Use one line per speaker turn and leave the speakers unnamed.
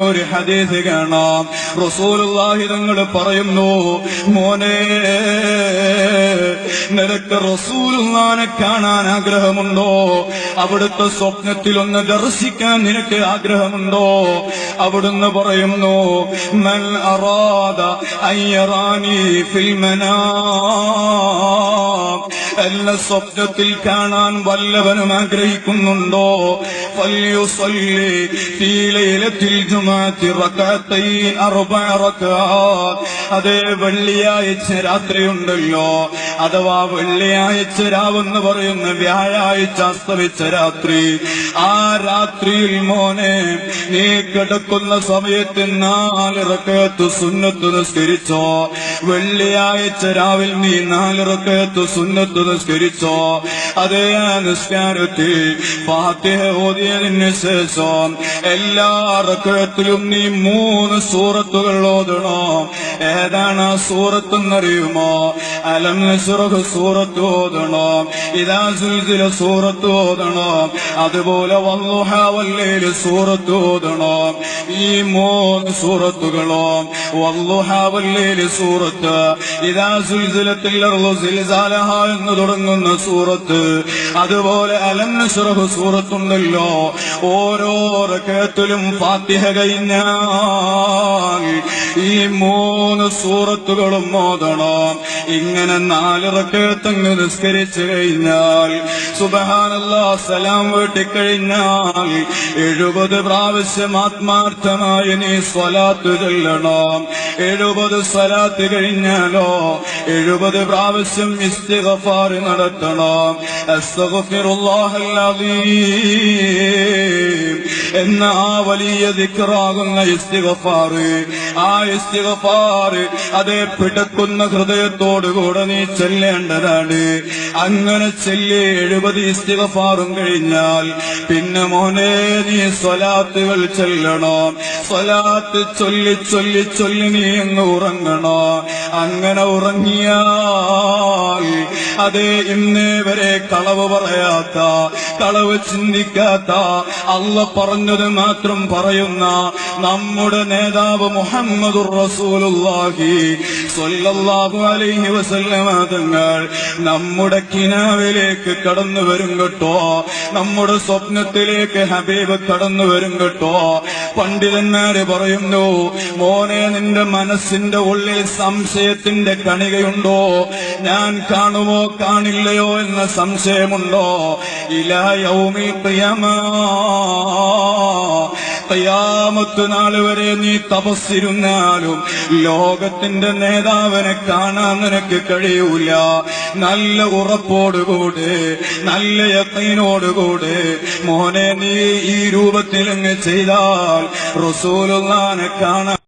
ഒരു ഹദീസ് കാണാം. റസൂലുള്ളാഹി തങ്ങൾ പറയുന്നു മോനെ നിനക്ക് റസൂലുള്ളാനെ കാണാൻ ആഗ്രഹമുണ്ടോ? അവിടുത്തെ സ്വപ്നത്തിൽ ഒന്ന് ദർശിക്കാൻ നിനക്ക് ആഗ്രഹമുണ്ടോ? അവിടുന്ന് പറയുന്നു മൻ അറാദ അയ്യറാനി ഫിൽ മനാം എന്നെ സ്വപ്നത്തിൽ കാണാൻ വല്ലവനും ആഗ്രഹിക്കുന്നുണ്ടോ? അതേ വെള്ളിയാഴ്ച രാത്രിയുണ്ടല്ലോ. അഥവാ വെള്ളിയാഴ്ച രാവെന്ന് പറയുന്ന വ്യാഴാഴ്ച അസ്തമിച്ച രാത്രി. ആ രാത്രിയിൽ മോനെ നീ കിടക്കുന്ന സമയത്ത് നാലിറക്കത്ത് സുന്നത്ത് നിസ്കരിച്ചോ? വെള്ളിയാഴ്ച രാവിൽ നീ നാലിറക്കത്ത് സുന്നത്ത് നിസ്കരിച്ചോ? അതേ നിസ്കാരത്തിൽ ഫാത്തിഹ ഓതിയതിന് ശേഷം എല്ലാ റക്കത്തിലും നീ മൂന്ന് സൂറത്തുകൾ ഓതണോ? ഏതാണ് ആ സൂറത്ത് എന്നറിയുമോ അലം നസ്റഹ് സൂറത്ത് ഓതണോ? ഇതാ സുൽസില സൂറത്ത് ഓതണോ? അതുപോലെ വല്ലുഹാവല്ലയിൽ സൂറത്ത് ഓതണോ? ഈ മൂന്ന് സൂറത്തുകളോ? വല്ലുഹാവല്ലയിൽ സൂറത്ത്. ഇതാ സുൽസിലത്തിൽ എന്ന് തുടങ്ങുന്ന സൂറത്ത്. അതുപോലെ അലം നസ്റഹ് സൂറത്തുണ്ടല്ലോ. ഓരോ റക്കത്തിലും ഫാത്തിഹ കഴിഞ്ഞാൽ ഈ മൂന്ന് സൂറത്തുകളും ഓതണം. ഇങ്ങനെ നാല് റക്കത്തങ്ങ് നിസ്കരിച്ചു കഴിഞ്ഞാൽ സുബഹാനല്ലാ സലാം വീട്ടിക്കഴിഞ്ഞാൽ എഴുപത് പ്രാവശ്യം ആത്മാർത്ഥമായി നീ സ്വലാത്തു ചൊല്ലണം. എഴുപത് സ്വലാത്ത് കഴിഞ്ഞാലോ എഴുപത് പ്രാവശ്യം ഇസ്തിഗഫാർ നടത്തണം. അസ്തഗ്ഫിറുല്ലാഹൽ അദീം എന്ന ആ വലിയ ദിക്റാകുന്ന ഇസ്തിഗഫാറ് ആ ഇസ്തിഗഫാറ് അതേ പിടക്കുന്ന ഹൃദയത്തോടുകൂടെ നീ ചെല്ലേണ്ടതാണ്. അങ്ങനെ ചെല്ലി എഴുപത് ഇസ്തിഗഫാറും കഴിഞ്ഞാൽ പിന്നെ മോനെ നീ സ്വലാത്തുകൾ ചെല്ലണോ. സ്വലാത്ത് ചൊല്ലി ചൊല്ലി ചൊല്ലി നീ അങ്ങ് ഉറങ്ങണോ. അങ്ങനെ ഉറങ്ങിയാൽ അതേ ഇന്ന് വരെ കളവ് പറയാത്ത കളവ് ചിന്തിക്കാത്ത അല്ല പറഞ്ഞത് മാത്രം പറയുന്ന നമ്മുടെ നേതാവ് മുഹമ്മദ് റസൂലുള്ളാഹി സ്വല്ലല്ലാഹു അലൈഹി വസല്ലമ തങ്ങൾ നമ്മുടെ കിനാവിലേക്ക് കടന്നു വരും കേട്ടോ. നമ്മുടെ സ്വപ്നത്തിലേക്ക് ഹബീബ് കടന്നു വരും കേട്ടോ. പണ്ഡിതന്മാര് പറയുന്നു മോനെ നിന്റെ മനസ്സിന്റെ ഉള്ളിൽ സംശയത്തിന്റെ കണികയുണ്ടോ? ഞാൻ കാണുമോ കാണില്ലയോ എന്ന സംശയമുണ്ടോ? ഇലായൗമി ഖിയാമത്ത് നാൾ വരെ നീ തപസ്സിരുന്നാലും ലോകത്തിന്റെ നേതാവിനെ കാണാൻ നിനക്ക് കഴിയൂല. നല്ല ഉറപ്പോടുകൂടെ നല്ല യത്തീനോടുകൂടെ മോനെ നീ ഈ രൂപത്തിലങ്ങ് ചെയ്താൽ റസൂലുള്ളാനെ കാണാൻ